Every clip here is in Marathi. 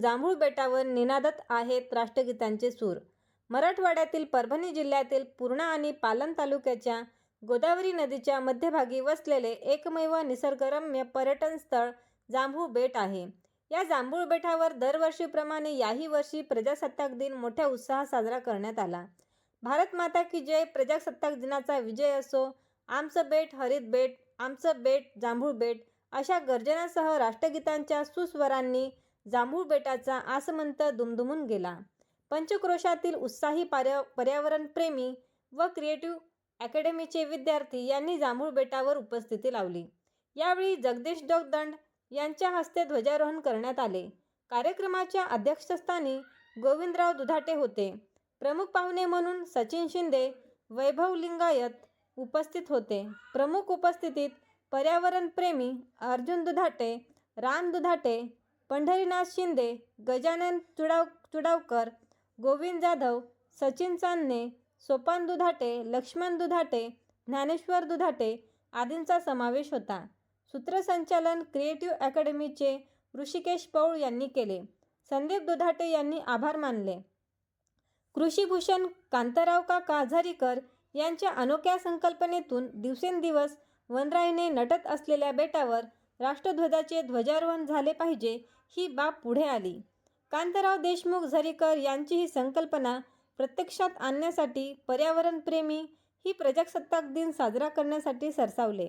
जांभूळ बेटावर निनादत आहेत राष्ट्रगीतांचे सूर. मराठवाड्यातील परभणी जिल्ह्यातील पूर्णा आणि पालन तालुक्याच्या गोदावरी नदीच्या मध्यभागी वसलेले एकमेव निसर्गरम्य पर्यटन स्थळ जांभूळ बेट आहे. या जांभूळ बेटावर दरवर्षीप्रमाणे याही वर्षी प्रजासत्ताक दिन मोठ्या उत्साहात साजरा करण्यात आला. भारत माता की जय प्रजासत्ताक दिनाचा विजय असो आमचं बेट हरित बेट आमचं बेट जांभूळ बेट अशा गर्जनासह राष्ट्रगीतांच्या सुस्वरांनी जांभूळ बेटाचा आसमंत दुमदुमून गेला. पंचक्रोशातील उत्साही पर्या पर्यावरणप्रेमी व क्रिएटिव्ह अकॅडमीचे विद्यार्थी यांनी जांभूळ बेटावर उपस्थिती लावली. यावेळी जगदीश डोगदंड यांच्या हस्ते ध्वजारोहण करण्यात आले. कार्यक्रमाच्या अध्यक्षस्थानी गोविंदराव दुधाटे होते. प्रमुख पाहुणे म्हणून सचिन शिंदे वैभव लिंगायत उपस्थित होते. प्रमुख उपस्थितीत पर्यावरणप्रेमी अर्जुन दुधाटे राम दुधाटे पंढरीनाथ शिंदे गजानन चुडाव चुडावकर गोविंद जाधव सचिन चांदणे सोपान दुधाटे लक्ष्मण दुधाटे ज्ञानेश्वर दुधाटे आदींचा समावेश होता. सूत्रसंचालन क्रिएटिव्ह अकॅडमीचे ऋषिकेश पौळ यांनी केले. संदीप दुधाटे यांनी आभार मानले. कृषीभूषण कांताराव काका आझारीकर यांच्या अनोख्या संकल्पनेतून दिवसेंदिवस वनराईने नटत असलेल्या बेटावर राष्ट्रध्वजाचे ध्वजारोहण झाले पाहिजे ही बाब पुढे आली. कांताराव देशमुख झरीकर यांची ही संकल्पना प्रत्यक्षात आणण्यासाठी पर्यावरणप्रेमी ही प्रजासत्ताक दिन साजरा करण्यासाठी सरसावले.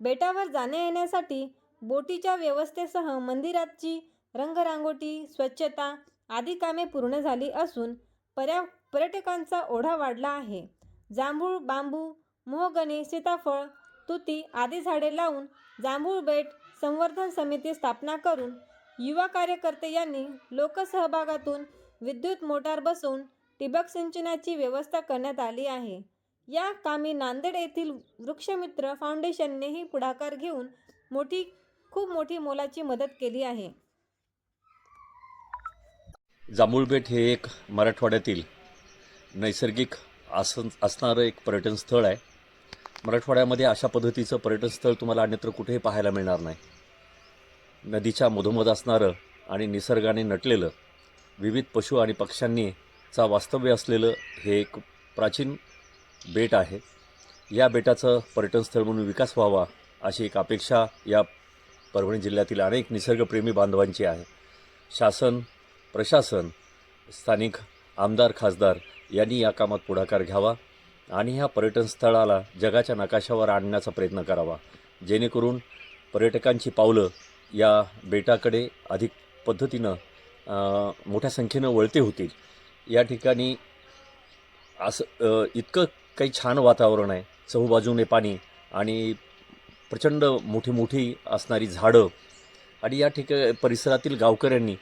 बेटावर जाण्या येण्यासाठी बोटीच्या व्यवस्थेसह मंदिराची रंगरांगोटी स्वच्छता आदी कामे पूर्ण झाली असून पर्या पर्यटकांचा ओढा वाढला आहे. जांभूळ बांबू मोहगणी सीताफळ तुती आदी झाडे लावून जांभूळ बेट संवर्धन समिती स्थापना करून युवा कार्यकर्ते यांनी लोकसहभागातून विद्युत मोटार बसवून ठिबक सिंचनाची व्यवस्था करण्यात आली आहे. या कामी नांदेड येथील वृक्षमित्र फाउंडेशननेही पुढाकार घेऊन मोठी खूप मोठी मोलाची मदत केली आहे. जांभूळबेट हे एक मराठवाड्यातील नैसर्गिक आसन असणारं एक पर्यटन स्थळ आहे. मराठवाड्यामध्ये अशा पद्धतीचं पर्यटन स्थळ तुम्हाला अन्यत्र कुठेही पाहायला मिळणार नाही. नदीच्या मधोमध असणारं आणि निसर्गाने नटलेलं विविध पशु आणि पक्ष्यांनी चा वास्तव्य असलेलं हे एक प्राचीन बेट आहे. या बेटाचं पर्यटनस्थळ म्हणून विकास व्हावा अशी एक अपेक्षा या परभणी जिल्ह्यातील अनेक निसर्गप्रेमी बांधवांची आहे. शासन प्रशासन स्थानिक आमदार खासदार यांनी या कामात पुढाकार घ्यावा आणि ह्या पर्यटनस्थळाला जगाच्या नकाशावर आणण्याचा प्रयत्न करावा. जेणेकरून पर्यटकांची पावलं या बेटाकडे अधिक पद्धतीनं मोठ्या संख्येनं वळते होतील. या ठिकाणी असं इतकं काही छान वातावरण आहे. चहूबाजूने पाणी आणि प्रचंड मोठी मोठी असणारी झाडं. आणि या ठिका परिसरातील गावकऱ्यांनी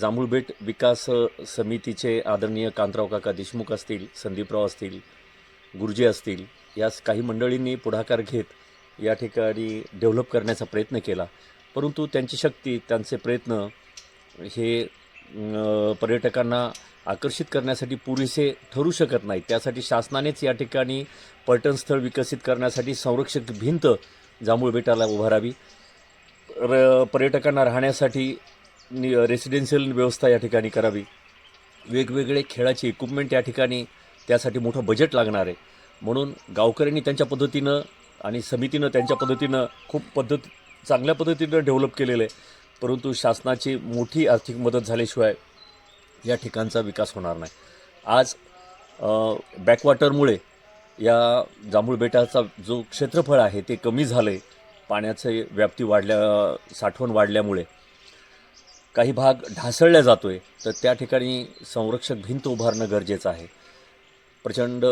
जांभूळबेट विकास समितीचे आदरणीय कांतराव काका देशमुख असतील संदीपराव असतील गुरुजी असतील या काही मंडळींनी पुढाकार घेत या ठिकाणी डेव्हलप करण्याचा प्रयत्न केला. परंतु त्यांची शक्ती त्यांचे प्रयत्न हे पर्यटकांना आकर्षित करण्यासाठी पुरेसे ठरू शकत नाही. त्यासाठी शासनानेच या ठिकाणी पर्यटनस्थळ विकसित करण्यासाठी संरक्षक भिंत जांभूळ बेटाला उभारावी. र पर्यटकांना राहण्यासाठी नि रेसिडेन्शियल व्यवस्था या ठिकाणी करावी. वेगवेगळे खेळाचे इक्विपमेंट या ठिकाणी त्यासाठी मोठं बजेट लागणार आहे. म्हणून गावकऱ्यांनी त्यांच्या पद्धतीनं आणि समितीनं त्यांच्या पद्धतीनं खूप पद्धत चांगल्या पद्धतीनं डेव्हलप केलेलं आहे. परंतु शासनाची मोठी आर्थिक मदत झाल्याशिवाय या ठिकाणचा विकास होणार नाही. आज बॅकवॉटरमुळे या जांभूळ बेटाचा जो क्षेत्रफळ आहे ते कमी झालं आहे पाण्याचे व्याप्ती वाढल्या साठवण वाढल्यामुळे. काही भाग ढासळल्या जातो आहे तर त्या ठिकाणी संरक्षक भिंत उभारणं गरजेचं आहे. प्रचंड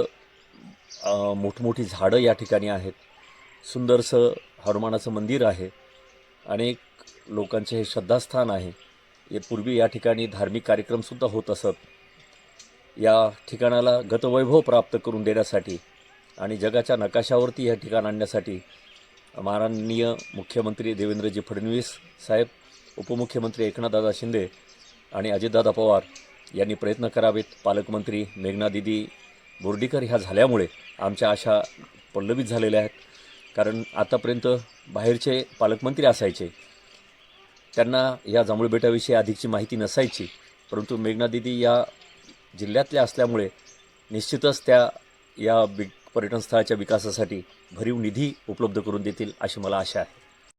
मोठमोठी झाडं या ठिकाणी आहेत. सुंदरसं हनुमानाचं मंदिर आहे. अनेक लोकांचे हे श्रद्धास्थान आहे. हे पूर्वी या ठिकाणी धार्मिक कार्यक्रमसुद्धा होत असत. या ठिकाणाला गतवैभव प्राप्त करून देण्यासाठी आणि जगाच्या नकाशावरती हे ठिकाण आणण्यासाठी माननीय मुख्यमंत्री देवेंद्रजी फडणवीस साहेब उपमुख्यमंत्री एकनाथदादा शिंदे आणि अजितदादा पवार यांनी प्रयत्न करावेत. पालकमंत्री मेघना दिदी बोर्डीकर ह्या झाल्यामुळे आमच्या आशा पल्लवित झालेल्या आहेत. कारण आतापर्यंत बाहेरचे पालकमंत्री असायचे. त्यांना या जांभूळ बेटाविषयी अधिकची माहिती नसायची. परंतु मेघना दिदी या जिल्ह्यातल्या असल्यामुळे निश्चितच त्या या बि पर्यटन स्थळाच्या विकासासाठी भरीव निधी उपलब्ध करून देतील अशी मला आशा आहे.